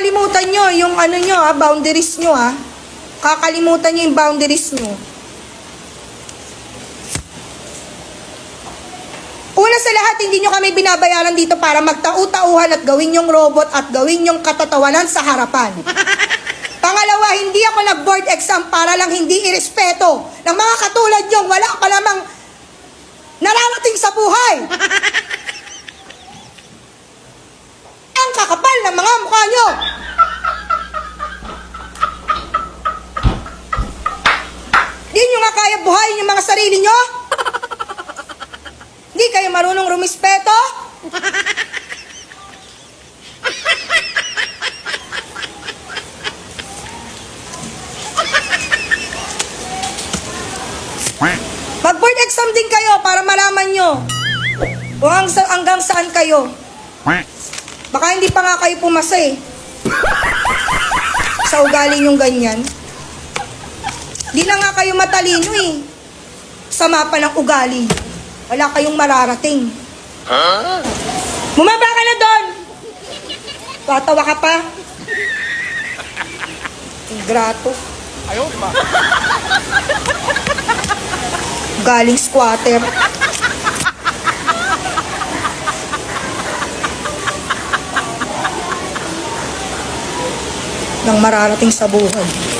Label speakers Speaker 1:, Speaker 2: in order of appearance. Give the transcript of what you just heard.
Speaker 1: kakalimutan nyo yung ano nyo ha, boundaries nyo ha. Kakalimutan nyo yung boundaries nyo. Una sa lahat, hindi nyo kami binabayaran dito para magtau-tauhan at gawin yung robot at gawin yung katatawanan sa harapan. Pangalawa, hindi ako nag-board exam para lang hindi irespeto ng mga katulad nyo. Wala pa namang nararating sa buhay. Ang kakapal ng mga mukha nyo. Di nyo nga kaya buhayin yung mga sarili nyo? Di kayo marunong rumispeto? Mag-board exam din kayo para malaman nyo kung hanggang, hanggang saan kayo. Baka hindi pa nga kayo pumasa eh. Sa ugali nyong ganyan. Di na nga kayo matalino eh. Sama pa ng ugali. Wala kayong mararating. Bumaba ka na doon! Tatawa ka pa. Ingrato. Galing squatter. Nang mararating sa buhay.